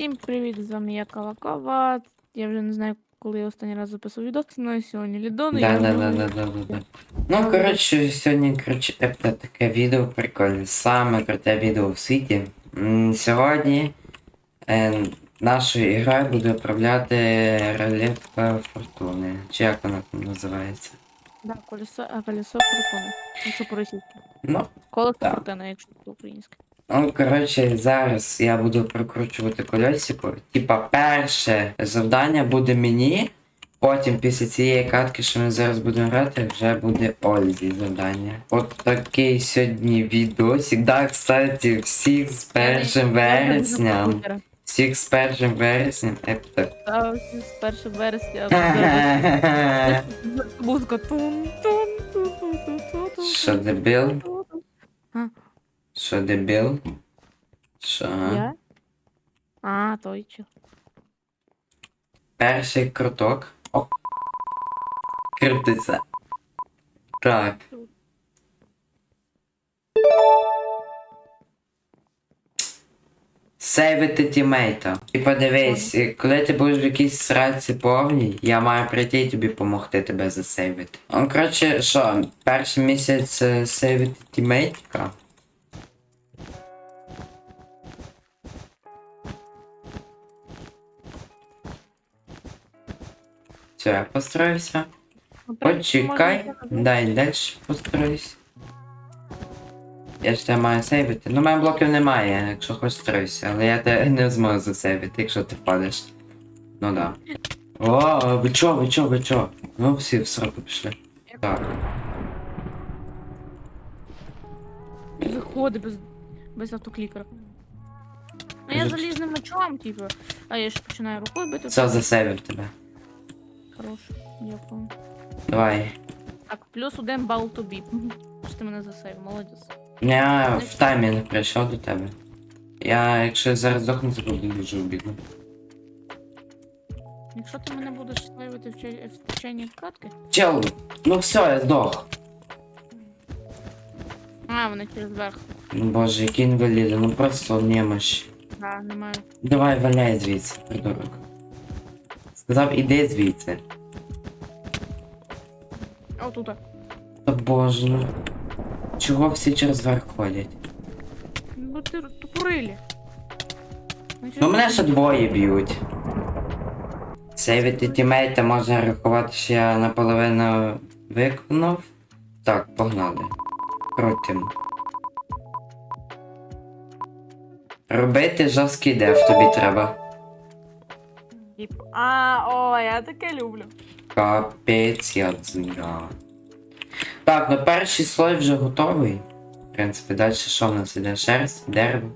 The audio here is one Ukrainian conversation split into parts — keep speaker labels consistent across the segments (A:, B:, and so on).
A: Всім привіт, з вами я Кавакава. Я вже не знаю, коли я останній раз записував відос, але сьогодні Лідон.
B: Да, да, да, да, да, да, да. Ну, коротше, сьогодні, коротше, це таке відео прикольне. Саме круте відео в світі. М, Сьогодні е, нашою ігрою буде управляти рулетка фортуни. Чи як вона там називається?
A: Да, колесо, а, колесо фортуни. Якщо по-російськи.
B: Ну,
A: Колесо
B: Так.
A: фортуни, якщо по-українськи.
B: Ну, коротше, зараз я буду прокручувати колесико. Типа, перше завдання буде мені. Потім після цієї катки, що ми зараз будемо грати, вже буде Ользі завдання. От такий сьогодні відосик. Да, кстати, всіх з першим вересням. Всіх з першим вересням. Епта.
A: Та, всі з 1 вересня. Музика тун тун тун тун тун тун тун
B: Що дебіл? Що дебіл? Що?
A: Я? А, той чо.
B: Перший круток. Оп. Крутиться. Так. Сейвити тімейта. І подивись, коли ти будеш в якійсь сраці повній, я маю прийти і тобі допомогти тебе засейвити. Ну, коротше, що, перший місяць е, сейвити тімейтка. Все, я построївся.
A: Ну,
B: Почекай, дай далі построюсь. Я ж тебе маю сейвити. Ну, мене блоків немає, якщо хочеш строюся, але я тебе не зможу засейвити, якщо ти впадеш. Ну да. О, ви чо, ви чо, ви чо? Ну всі в сроку пішли. Так.
A: Заходи без, без автоклікера. Ну я залізним мечом, типу. А я ж починаю рукою бити.
B: Все, засейвив тебе.
A: Хорош, дякую.
B: Давай.
A: Так, плюс один бал тобі. Що ти мене засейв, молодець.
B: Я в таймі не прийшов до тебе. Я, якщо зараз здохну, то буду дуже обідно.
A: Якщо ти мене будеш сейвити в, ча- в течение катки.
B: Чел, ну все, я здох.
A: А, вони через верх.
B: Ну боже, який інвалід, ну просто немощ.
A: Да, немає.
B: Давай валяй звідси, придурок. Сказав, іди звідси.
A: О, тут.
B: Та боже, ну. Чого всі через верх ходять?
A: Ну ти тупорилі.
B: Ну мене ще двоє б'ють. Сейвити тімейта можна рахувати, що я наполовину виконав. Так, погнали. Крутим. Робити жорсткий деф тобі треба.
A: А, о, я таке люблю.
B: Капець я дзига. Так, ну перший слой вже готовий. В принципі, далі що в нас іде? Шерсть, дерево.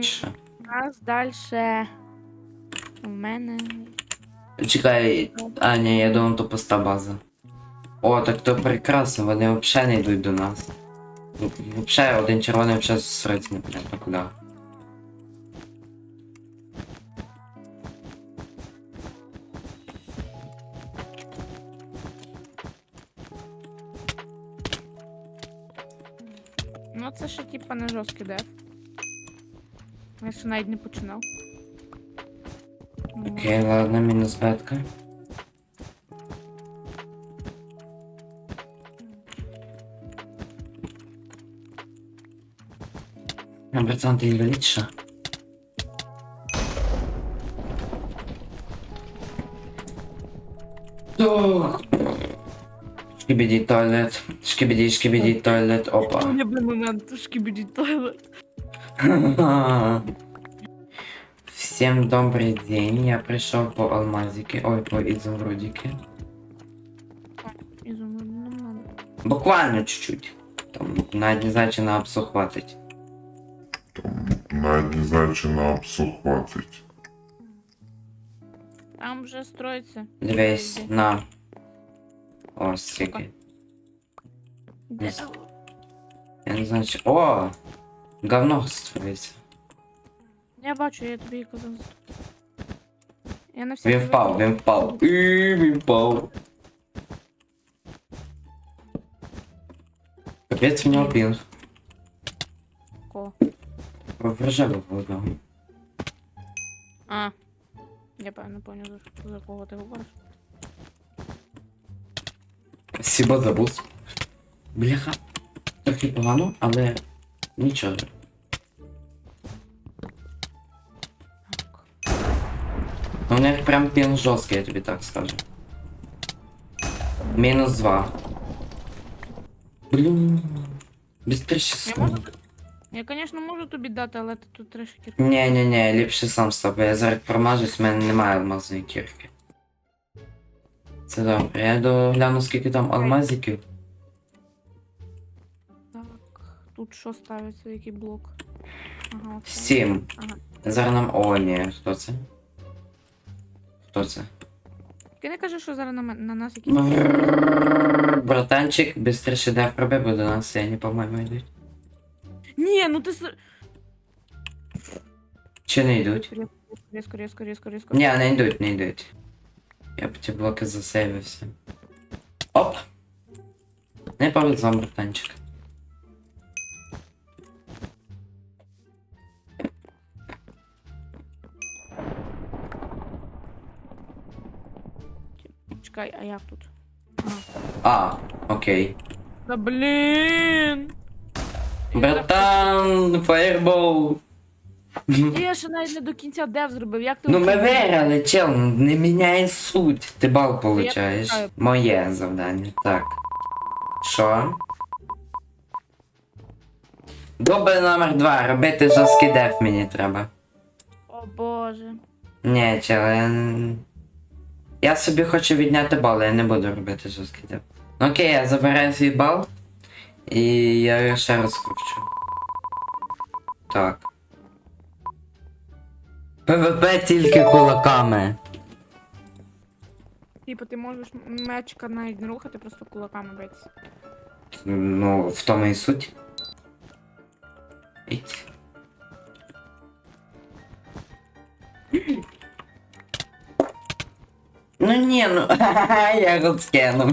B: Що?
A: У нас далі. У мене.
B: Чекай, а ні, я думав, то пуста база. О, так то прекрасно, вони взагалі не йдуть до нас. Взагалі, один червоний взагалі зосередиться непонятно куди.
A: Ну це ще типа не жорсткий деф. Я ще навіть не починав. Ну,
B: Окей, ладно, мінус бетка. А, братан, ти Шкібіді туалет. Шкібіді, шкібіді туалет. Опа.
A: Улюблений момент шкібіді тойлет.
B: Всем добрый день, я пришел по алмазике, ой, по изумрудике. Буквально чуть-чуть. Там навіть не знаю, чи на апсу хватить.
C: Навіть не знаю, чи на апсу хватить.
A: Там вже строїться.
B: Дивись, на. О, стільки.
A: Де?
B: Я не знаю, чи... О! Говно строїться.
A: Я бачу, я тобі казав. Я на всякий
B: Він впав,
A: випадок-
B: він впав. І, Він впав. Капець в нього пінг.
A: Кого?
B: Вражав одного.
A: А. Я певно поняв, за, за кого ти говориш.
B: Сіба забув. Бляха. Трохи погано, але нічого. Ну, у них прям пін жорсткий, я тобі так скажу. Мінус два. Блін. Бістріше
A: Я можу? Я, звісно, можу тобі дати, але ти тут трішки.
B: Ні, ні, ні, ліпше сам з тобою. Я зараз промажусь, в мене немає алмазної кірки. Це добре. Я догляну, скільки там алмазиків.
A: Так. Тут що ставиться, який блок? Ага, оце.
B: Сім.
A: Ага.
B: Зараз нам. О, ні, хто це? Хто це?
A: Ти не кажи, що зараз на, мен- на нас якісь.
B: Братанчик, быстріше де проби, бо до нас сині, по-моєму, йдуть.
A: Ні, ну ти с...
B: Чи не йдуть?
A: Різко, різко, різко, різко.
B: Ні, не йдуть, не йдуть. Я б ті блоки засейвився. Оп! Не повезло, братанчик.
A: Чекай, а як тут?
B: А, окей.
A: Да блін!
B: Братан, фаєрбол.
A: Я ще навіть не до кінця дев зробив, як ти
B: Ну ми
A: оце-
B: виграли, чел, не міняє суть. Ти бал получаєш. Моє завдання. Так. Що? Дубль номер два. Робити жорсткий деф мені треба.
A: О боже.
B: Ні, чел, я... н- Я собі хочу відняти бал, я не буду робити жорсткий деф. Ну окей, я забираю свій бал. І я його ще розкручу. Так. ПВП тільки кулаками.
A: Типу, ти можеш мечка навіть не рухати, просто кулаками битися.
B: Ну, в тому і суть. Іть. Ну ні, ну я розкинув.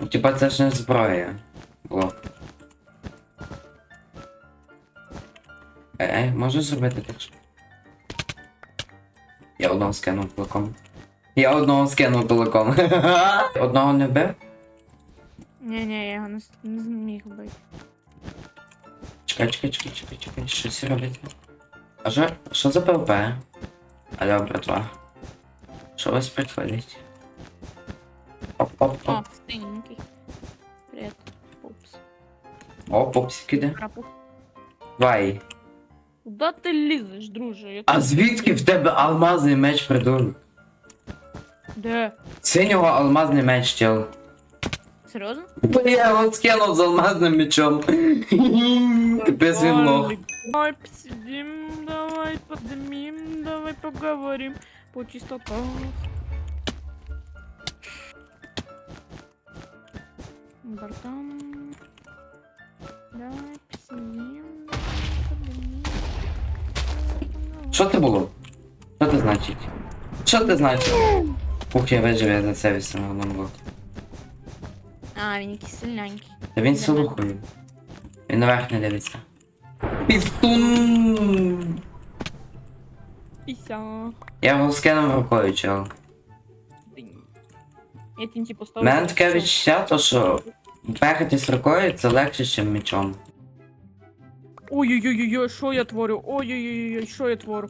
B: Ну, Типа це ж не зброя. Блок. Е, можу зробити так що? Я одного скинув кулаком. Я одного скинув кулаком. одного не вбив?
A: Ні, ні, я його не, с- не зміг бити.
B: Чекай, чекай, чекай, чекай, чекай, щось робить. А що, що за ПВП? Алло, братва. Що у вас происходить? Оп, оп,
A: О, синенький. Привіт. Упс.
B: О, попсик іде.
A: Крапу.
B: Давай.
A: Куда ти лізеш, друже? Я
B: А звідки в тебе алмазний меч, придурок?
A: Де?
B: Синього алмазний меч, чел.
A: Серйозно?
B: Бо я його скинув з алмазним мечом. Капець він лох.
A: Давай посидим, давай подымим, давай поговорим по чистотах. Братан, давай
B: Що це було? Що це значить? Що це значить? Ух, я вижив, я за це вісім на одному блоку.
A: А, він якийсь сильненький.
B: Та він слухає. Він наверх не дивиться. Пістун!
A: Іся.
B: Я його скинув рукою, чел.
A: Я тінті
B: У
A: поставив.
B: мене таке відчуття, то що бехатись рукою це легше, ніж мечом.
A: Ой-ой-ой-ой, що я творю? Ой-ой-ой, що я творю?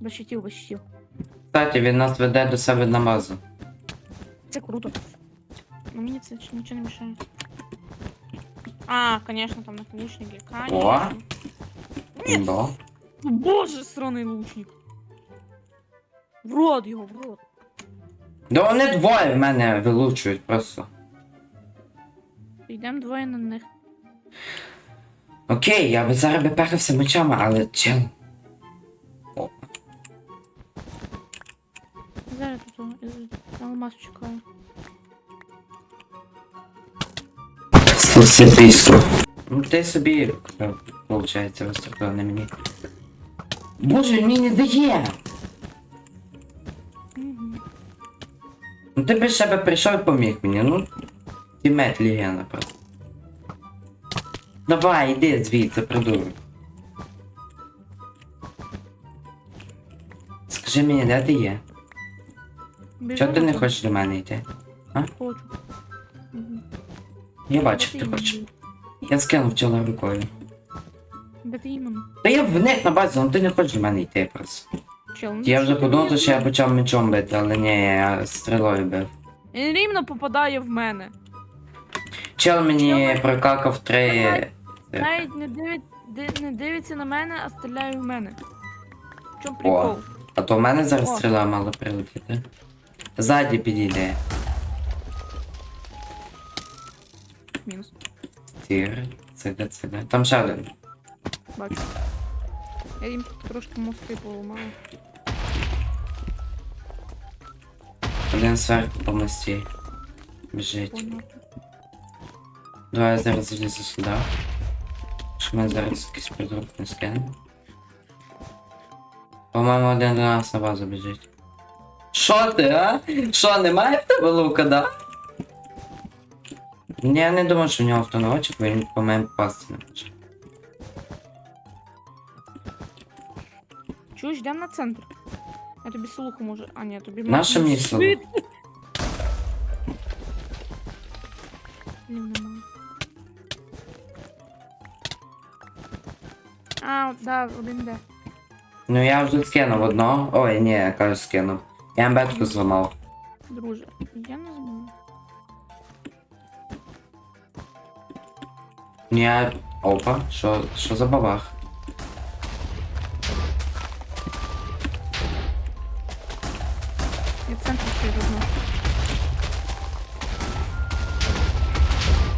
A: Бащитів, бащитів.
B: Кстати, він нас веде до себе на базу.
A: Це круто. Ну мені це нічого не мішає. А, конечно, там наконечники.
B: О.
A: Конечно.
B: Да.
A: Боже, сраний лучник. В рот його, в рот.
B: Да вони двоє в мене вилучують просто.
A: Йдемо двоє на них.
B: Окей, я би зараз би пехався мечами, але чел. О,
A: Зараз тут е, алмаз чекаю.
B: Ну ти собі, виходить, виступив на мені. Боже, він мені не дає! Ну ти би ще би прийшов і поміг мені, ну. Тімет легенда просто. Давай, іди звідси, придурок. Скажи мені, де ти є?
A: Біжу
B: Чого ти не хочеш до мене йти?
A: Хочу. Мгм.
B: Я бачу, ти
A: іменно?
B: хочеш. Я скинув тіло рукою.
A: Де ти іменно?
B: Та я вник на базі, але ти не хочеш до мене йти просто.
A: Чел, ну
B: Я вже
A: що ти
B: подумав,
A: мені
B: що я почав мечом бити, але ні, я стрілою бив.
A: Він рівно попадає в мене.
B: Чел мені прокакав три.
A: Навіть не, дивить, ди- не дивиться на мене, а стріляє в мене. В чому прикол?
B: А то в мене зараз
A: О.
B: стріла мало прилетіти. Ззаді підійде.
A: Мінус.
B: Тір. Цига, цига. Там ще один.
A: Бачу. Я їм тут трошки мозки поламала.
B: Один зверху по мості. Біжить.
A: Понятно.
B: Давай я зараз залізу сюди. Що ми зараз якийсь не скинемо. По-моєму, один до нас на базу біжить. Що ти, а? Що, немає в тебе лука, да? Ні, Я не думаю, що в нього автоновочок, бо він по моєму попасти не може.
A: Чуєш, йдемо на центр. Я тобі слуху можу. А, ні, тобі
B: Нащо мені слуху?
A: Блін. А, да, один де.
B: Ну я вже скинув одного. Ой, ні, я кажу скинув. Я бетку зламав.
A: Друже, я не знаю.
B: Ну я. Опа, що, що за бабах?
A: Я центр свій візьму.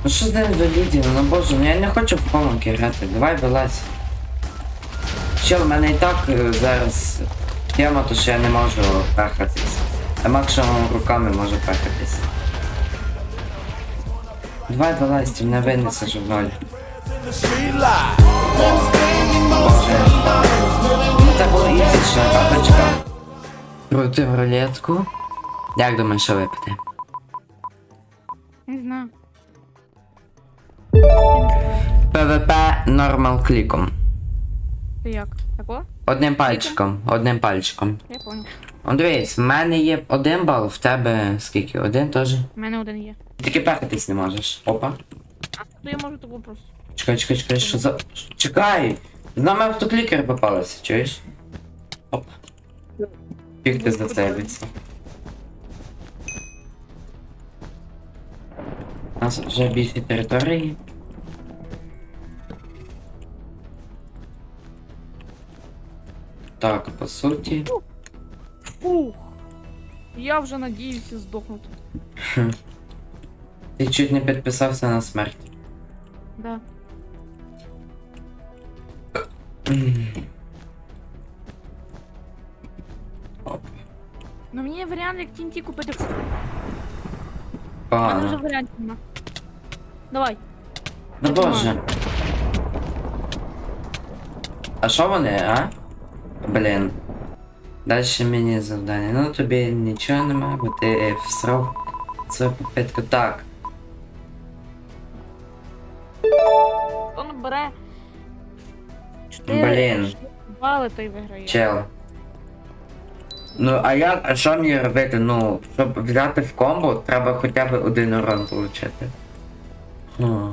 B: Ну що з ним за відео? Ну боже, ну я не хочу в помилки грати. Давай вилазь. Що, в мене і так е, зараз тема, то що я не можу пехатись. А максимум руками можу пехатись. Давай вилазь, ти мене винесеш в. Боже. Ну це було ізіше, капочка. Крутив рулетку. Як думаєш, що випити?
A: Не знаю.
B: ПВП нормал кліком.
A: Ти як? Тако?
B: Одним пальчиком, одним пальчиком.
A: Я понял.
B: Он дивись, в мене є один бал, в тебе скільки? Один теж?
A: У мене один є.
B: Тільки пехатись не можеш. Опа.
A: А то я можу таку просто.
B: Чекай, чекай, чекай, що за. Чекай! З нами автоклікер попалися, чуєш? Опа. Фіг ти зацепиться. У нас вже більше території. Так, по суті.
A: Ух! Я вже надіюся здохнути.
B: Ти чуть не підписався на смерть.
A: Да.
B: Оп.
A: Ну мені є варіант, як TNT купити. в- У мене вже
B: Погано.
A: варіантів нема. Давай.
B: Ну боже. А що вони, а? Блін. Дальше мені завдання. Ну тобі нічого немає, бо ти всрав свою попитку. Так.
A: Хто набере 4
B: Блін.
A: бали, той виграє.
B: Чел. Ну, а я, а що мені робити? Ну, щоб взяти в комбо, треба хоча б один урон отримати. Хм.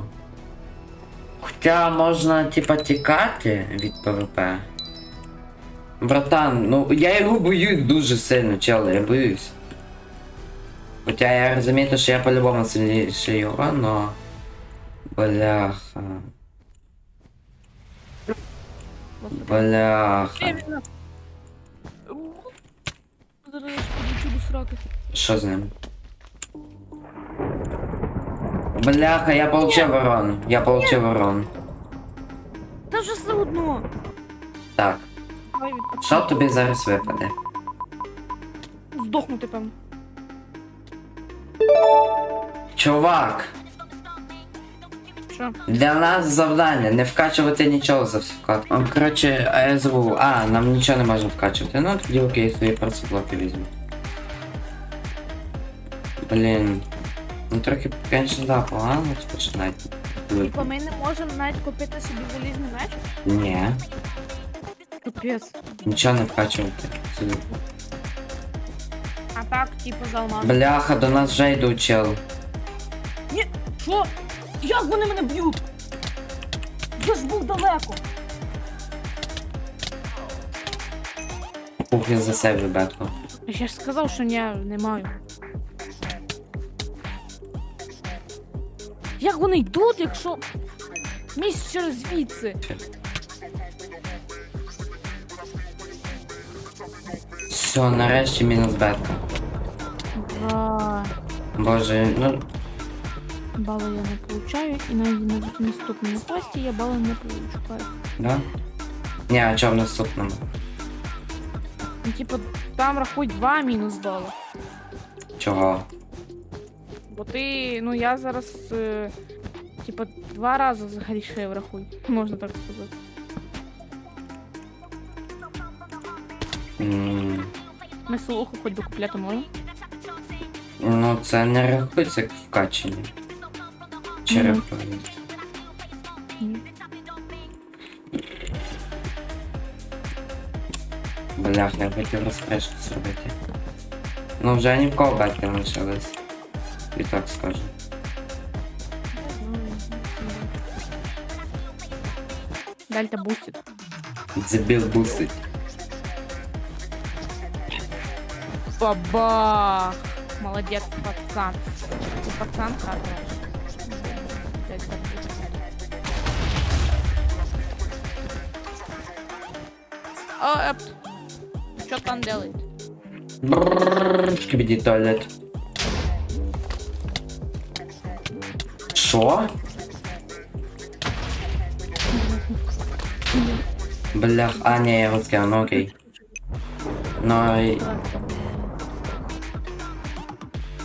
B: Хоча можна, типа, тікати від ПВП. Братан, ну я його боюсь дуже сильно, чел, я боюсь. Хоча я розумію, що я по-любому сильніший його, но. Бляха. Бляха.
A: Зараз до сраки.
B: Що з ним? Бляха, я получив урон. Я получив урон.
A: Та вже все одно.
B: Так.
A: Ай, від-
B: Що тобі зараз випаде?
A: Здохнути, певно.
B: Чувак, для нас завдання не вкачувати нічого за всю катку. А, Коротше, АСВУ. А, нам нічого не можна вкачувати. Ну тоді окей, я свої процеблоки візьму. Блін. Ну трохи, конечно, да, погано починати.
A: Типа ми не можемо навіть купити собі залізний меч.
B: Ні.
A: Капец.
B: Нічого не вкачувати.
A: А так, типу, з.
B: Бляха, до нас вже йду, чел.
A: Ні, що? Як вони мене б'ють? Я ж був далеко.
B: Ух, я за себе бетку.
A: Я ж сказав, що я не маю. Як вони йдуть, якщо місяць через звідси?
B: Все, нарешті мінус бетка.
A: Два.
B: Боже, ну.
A: Бали я не получаю, і на наступному пості я бали не получу получаю.
B: Да? Ні, а чого в наступному?
A: Ну, типу, там рахуй два мінус бали.
B: Чого?
A: Бо ти, ну я зараз, е, типу, два рази загрішив рахуй, можна так сказати.
B: М,
A: Месолуху хоч би купляти можна?
B: Ну, це не рахується як вкачення. Черепа.
A: Ні.
B: Блях, не хотів розпрещу зробити. Ну вже ні в кого бать не лишились. І так скажу.
A: Дальта бустить.
B: Дебіл бустить.
A: Бабах! Молодец, пацан. Ты пацан хороший. А, что там делает?
B: Шкибиди туалет. Шо? Блях, а не, я русский, ну окей. Но...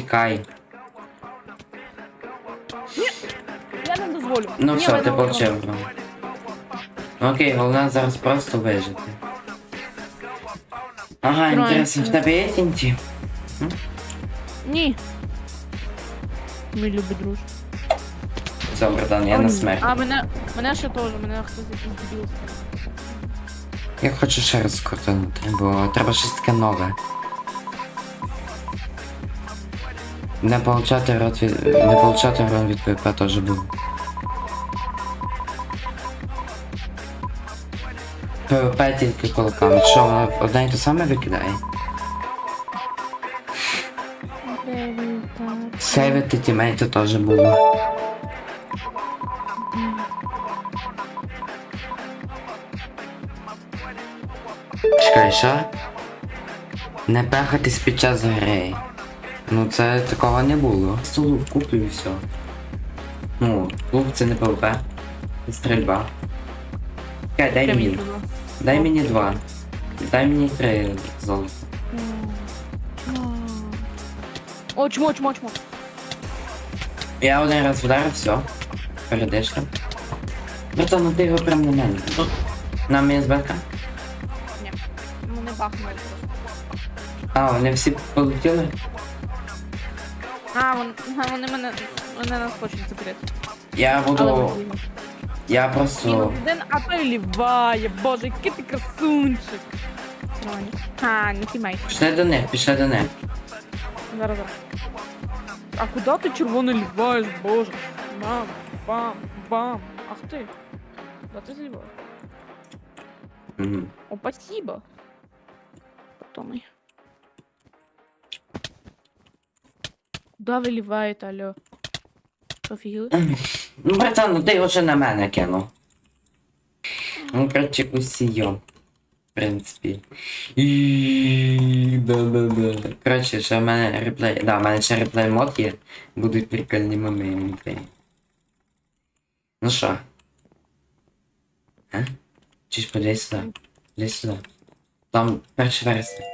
B: Тікай.
A: Я не дозволю.
B: Ну
A: Ні,
B: все, ти получив. Ну окей, головне зараз просто вижити. Ага, інтересно, в тебе є тінті?
A: Ні. Мій любий друж.
B: Все, братан, я на смерть.
A: А мене, мене ще теж, мене хтось якийсь дебіл.
B: Я хочу ще раз крутанути, бо треба щось таке нове. Не получати рот від... Не получати урон від ПВП теж було. ПВП тільки кулаками. Що, вона одне і те саме викидає? Сейвити тімейти теж було. Чекай, що? Не пехатись під час гри. Ну це такого не було. Столу куплю і все. Ну, клуб це не ПВП. Це стрільба. Чекай, дай мені. Дай мені два. Дай мені три золота.
A: О, чмо, чмо, чмо.
B: Я один раз вдарив, все. Передишка. Братан, ну ти його прям на мене. Ну, На мені зберка.
A: Ні. Ну не бахнули.
B: А, вони всі полетіли?
A: А, вон, ага, вони мене, вони нас хочуть закрити.
B: Я буду. Я просто.
A: один, а той ліває, боже, який ти красунчик. А, не тімейт.
B: Пішли до них, пішли до них.
A: Зараз, зараз. А куди ти червоно ліваєш, боже? Бам, бам, бам. Ах ти. Да ти зліваєш.
B: Мгм.
A: О, спасибо. Потом. Куда ви алло? Що?
B: Ну, братан, ну ти його вже на мене кинув. Ну, коротше, усієм. В принципі. І да-да-да. Коротше, ще в мене реплей. Да, в мене ще реплей мод є. Будуть прикольні моменти. Ну що? А? Ж подивись сюди? Подивись сюди. Там перший вересня.